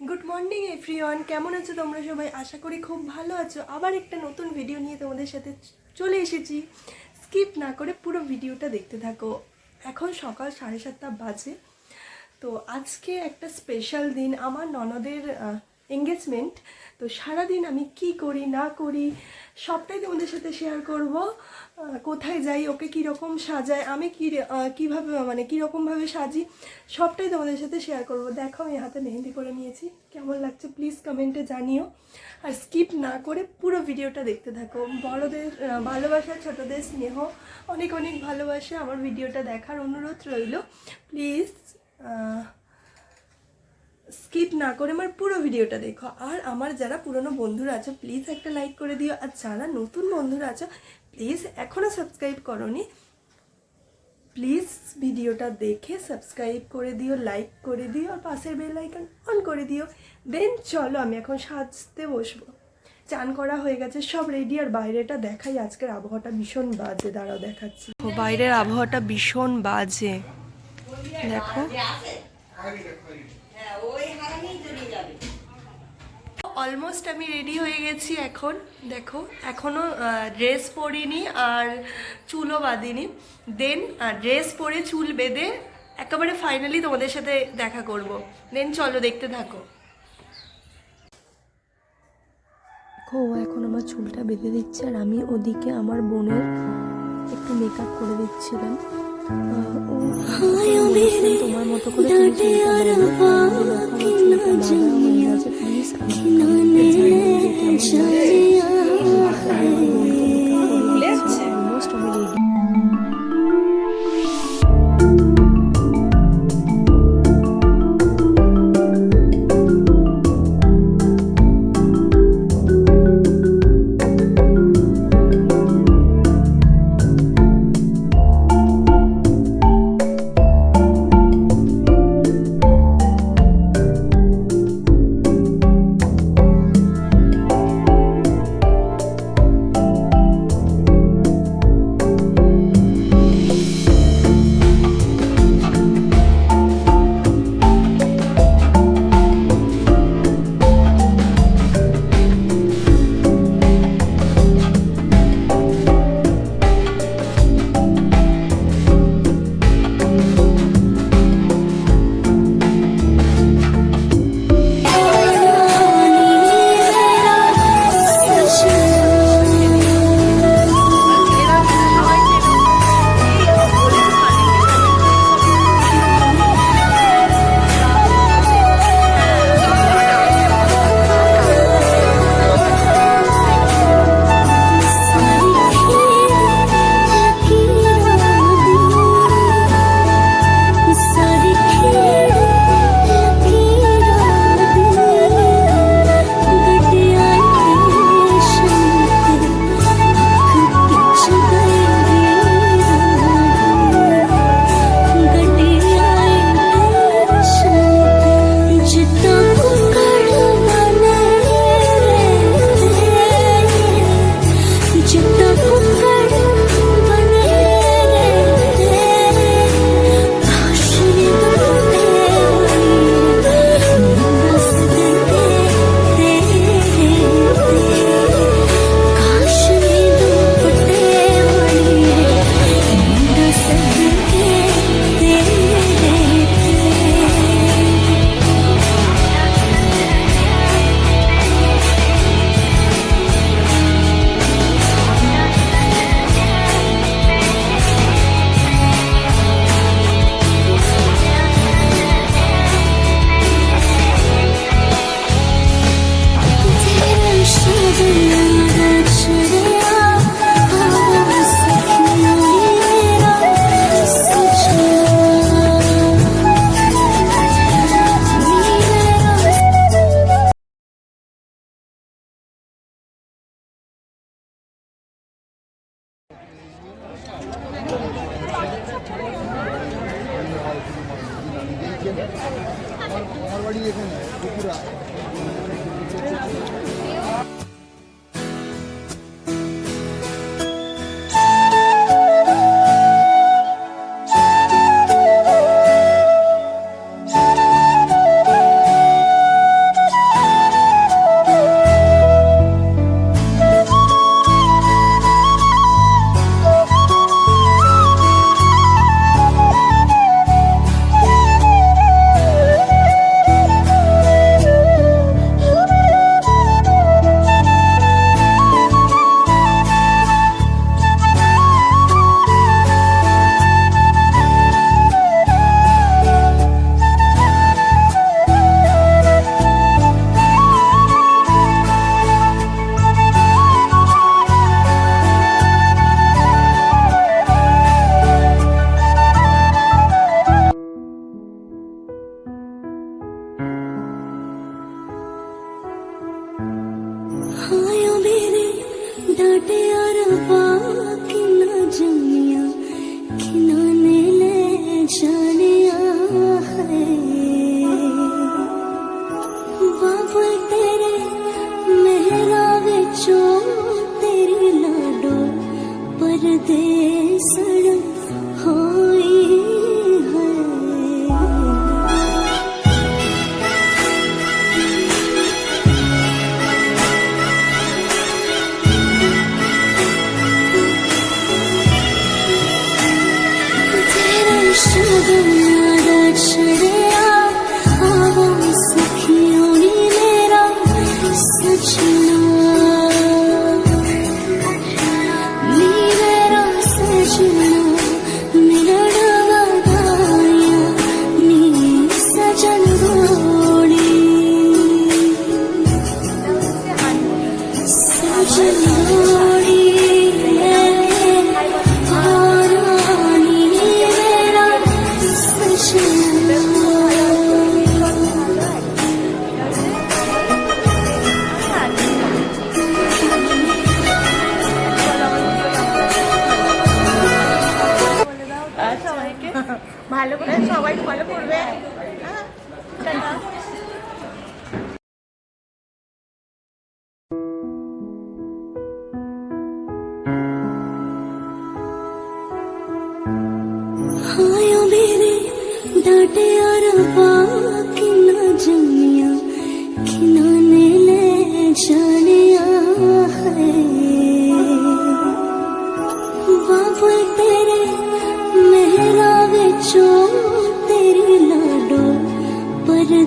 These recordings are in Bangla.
গুড মর্নিং এভরিওয়ান কেমন আছো তোমরা সবাই? আশা করি খুব ভালো আছো। আবার একটা নতুন ভিডিও নিয়ে তোমাদের সাথে চলে এসেছি। স্কিপ না করে পুরো ভিডিওটা দেখতে থাকো। এখন সকাল সাড়ে সাতটা বাজে। তো আজকে একটা স্পেশাল দিন। আমার ননদের এঙ্গেজমেন্ট তো সারাদিন আমি কি করি, না করি, সবটাই তোমাদের সাথে শেয়ার করব। কোথায় যাই, ওকে কীরকম সাজায়, আমি কী কীভাবে মানে কীরকমভাবে সাজি, সবটাই তোমাদের সাথে শেয়ার করব। দেখো, আমি হাতে মেহেন্দি করে নিয়েছি। কেমন লাগছে প্লিজ কমেন্টে জানিও। আর স্কিপ না করে পুরো ভিডিওটা দেখতে থাকো। বড়দের ভালোবাসা, ছোটদের স্নেহ, অনেক অনেক ভালোবাসা। আমার ভিডিওটা দেখার অনুরোধ রইল। প্লিজ স্কিপ না করে আমার পুরো ভিডিওটা দেখো। আর আমার যারা পুরনো বন্ধুরা আছো প্লিজ একটা লাইক করে দিও। আর যারা নতুন বন্ধুরা আছো প্লিজ এখনও সাবস্ক্রাইব করনি প্লিজ ভিডিওটা দেখে সাবস্ক্রাইব করে দিও লাইক করে দিও, আর পাশের বেল আইকন অন করে দিও। দেন চলো আমি এখন সাজতে বসবো। চান করা হয়ে গেছে, সব রেডি আর বাইরেটা দেখাই। আজকের আবহাওয়াটা ভীষণ বাজে, দাঁড়াও দেখাচ্ছি। বাইরের আবহাওয়াটা ভীষণ বাজে। দেখো। অলমোস্ট আমি রেডি হয়ে গেছি এখন। দেখো এখনও ড্রেস পরিনি আর চুলও বাঁধিনি। দেন ড্রেস পরে চুল বেঁধে একেবারে ফাইনালি তোমাদের সাথে দেখা করব। দেন চলো দেখতে থাকো। দেখো, ও এখন আমার চুলটা বেঁধে দিচ্ছে আর আমি ওদিকে আমার বোনের একটু মেকআপ করে দিচ্ছিলাম। তোমার মতো করে তুমি। আমি আমার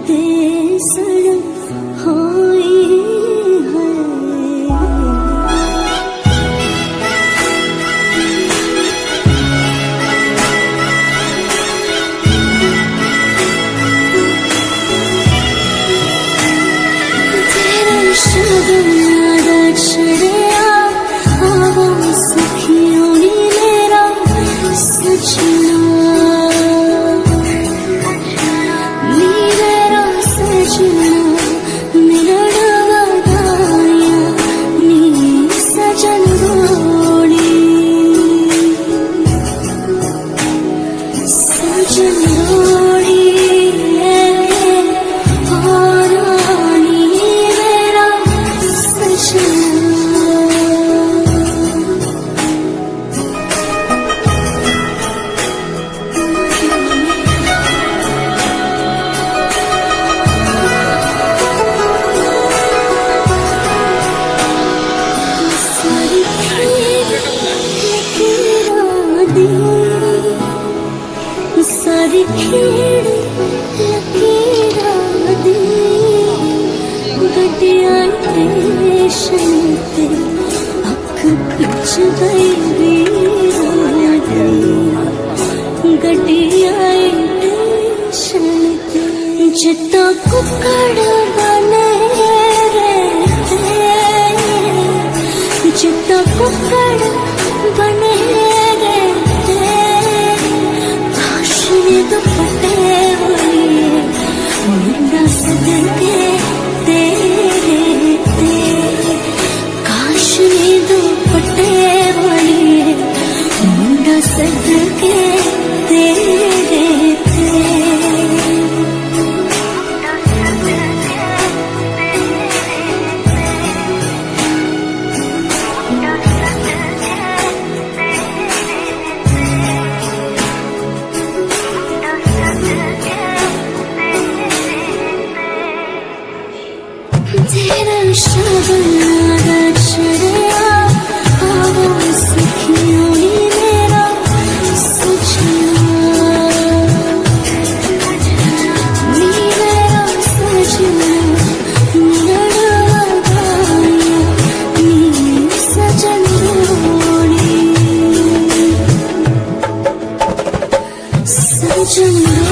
this கடல் सजन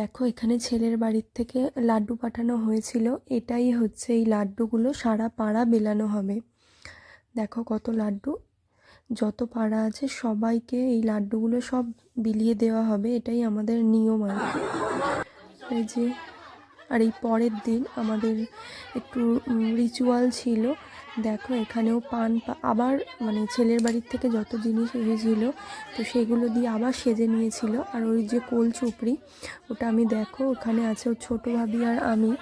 দেখো, এখানে ছেলের বাড়ির থেকে লাড্ডু পাঠানো হয়েছিল। এটাই হচ্ছে এই লাড্ডুগুলো, সারা পাড়া বেলানো হবে। দেখো কত লাড্ডু। যত পাড়া আছে, সবাইকে এই লাড্ডুগুলো সব বিলিয়ে দেওয়া হবে। এটাই আমাদের নিয়ম আর এই যে, আর এই পরের দিন আমাদের একটু রিচুয়াল ছিল। দেখো, এখানেও পান আবার মানে ছেলের বাড়ির থেকে যত জিনিস এসেছিল তো সেগুলো দিয়ে আবার সেজে নিয়েছিল। আর ওই যে কোল চুপড়ি, ওটা আমি দেখো, ওখানে আছে ওর ছোটো ভাবি আর আমি।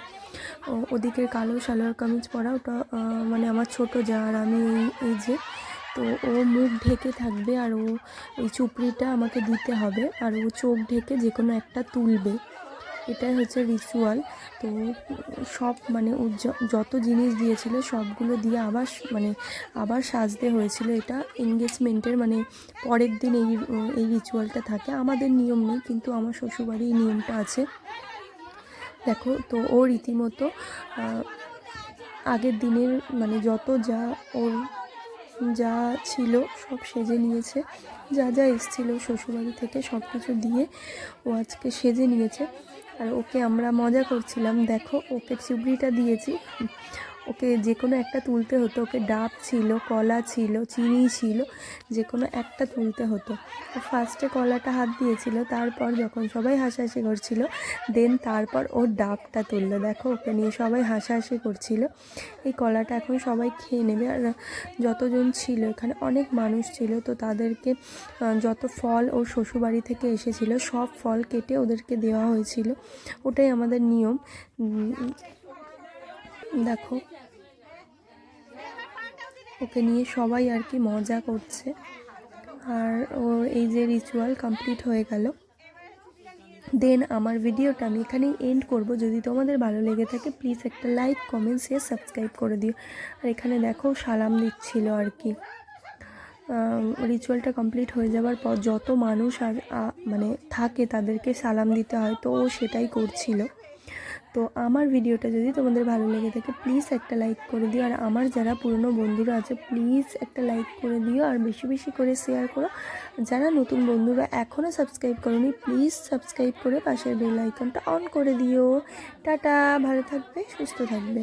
ও- ওদিকের কালো সালোয়ার কামিজ পরা, ওটা মানে আমার ছোট যা আর আমি এই- যে। তো ও মুখ ঢেকে থাকবে আর ও, এই চুপড়িটা আমাকে দিতে হবে। আর ও চোখ ঢেকে যে কোনো একটা তুলবে। এটাই হচ্ছে রিচুয়াল তো সব মানে যত জিনিস দিয়েছিল সবগুলো দিয়ে আবার মানে আবার সাজতে হয়েছিল। এটা এনগেজমেন্টের মানে পরের দিন এই এই রিচুয়ালটা থাকে। আমাদের নিয়ম নেই, কিন্তু আমার শ্বশুরবাড়ির এই নিয়মটা আছে। দেখো, তো ও রীতিমতো আগের দিনের মানে যত যা ওর যা ছিল সব সেজে নিয়েছে। যা যা এসেছিল শ্বশুরবাড়ি থেকে সব কিছু দিয়ে ও আজকে সেজে নিয়েছে। আর ওকে আমরা মজা করছিলাম। দেখো ওকে চুবড়িটা দিয়েছি। ওকে যে কোনো একটা তুলতে হতো, ওকে ডাব ছিল, কলা ছিল, চিনি ছিল, যে কোনো একটা তুলতে হতো। ফার্স্টে কলাটা হাত দিয়েছিল, তারপর যখন সবাই হাসাহাসি করছিল দেন তারপর ওর ডাবটা তুললো। দেখো, ওকে নিয়ে সবাই হাসাহাসি করছিল। এই কলাটা এখন সবাই খেয়ে নেবে। আর যতজন ছিল, এখানে অনেক মানুষ ছিল, তো তাদেরকে যত ফল ওর শ্বশুরবাড়ি থেকে এসেছিল, সব ফল কেটে ওদেরকে দেওয়া হয়েছিল। ওটাই আমাদের নিয়ম। দেখো ওকে নিয়ে সবাই আর কি মজা করছে। আর ওর এই যে রিচুয়াল কমপ্লিট হয়ে গেল। দেন আমার ভিডিওটা আমি এখানেই এন্ড করব। যদি তোমাদের ভালো লেগে থাকে প্লিজ একটা লাইক কমেন্ট শেয়ার সাবস্ক্রাইব করে দিও। আর এখানে দেখো সালাম দিচ্ছিল আর কি। রিচুয়ালটা কমপ্লিট হয়ে যাওয়ার পর যত মানুষ আর মানে থাকে তাদেরকে সালাম দিতে হয়, তো ও সেটাই করছিল। তো আমার ভিডিওটা যদি তোমাদের ভালো লেগে থাকে প্লিজ একটা লাইক করে দিও। আর আমার যারা পুরনো বন্ধুরা আছে প্লিজ একটা লাইক করে দিও আর বেশি বেশি করে শেয়ার করো। যারা নতুন বন্ধুরা এখনও সাবস্ক্রাইব করোনি প্লিজ সাবস্ক্রাইব করে পাশের বেল আইকনটা অন করে দিও। টাটা, ভালো থাকবে, সুস্থ থাকবে।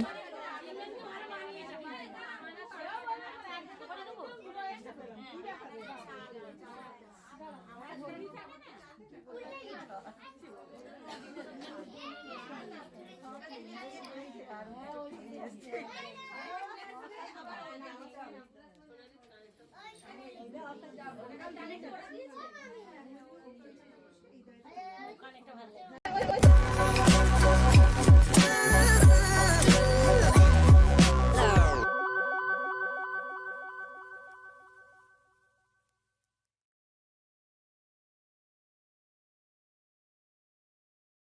কানেকটা ভালো